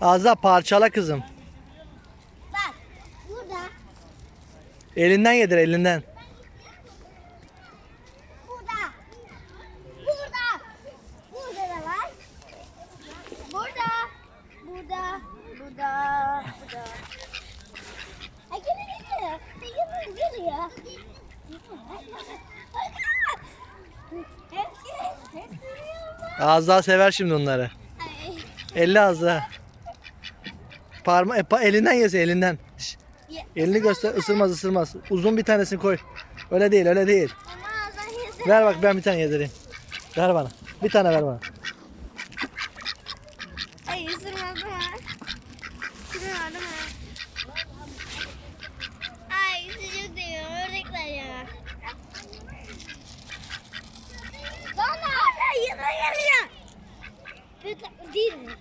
Azra parçala kızım. Bak. Burada. Elinden yedir elinden. Burada. Burada. Burada da var. Burada. Burada. Burada. Burada. Ay geliyor geliyor. Geliyor. Azra sever şimdi onları. Elli Azra. Parma, e, elinden yese elinden. Şş, elini göster ısırmaz ısırmaz. Uzun bir tanesini koy. Öyle değil öyle değil. Yesin. Ver bak ben bir tane yedireyim. Ver bana. Bir tane ver bana. Ay ısırmadım ha. Isırmadım ha. Ay sıcak değil ördekler ya. Bana. Ay yana geliyor. Kötü değil mi?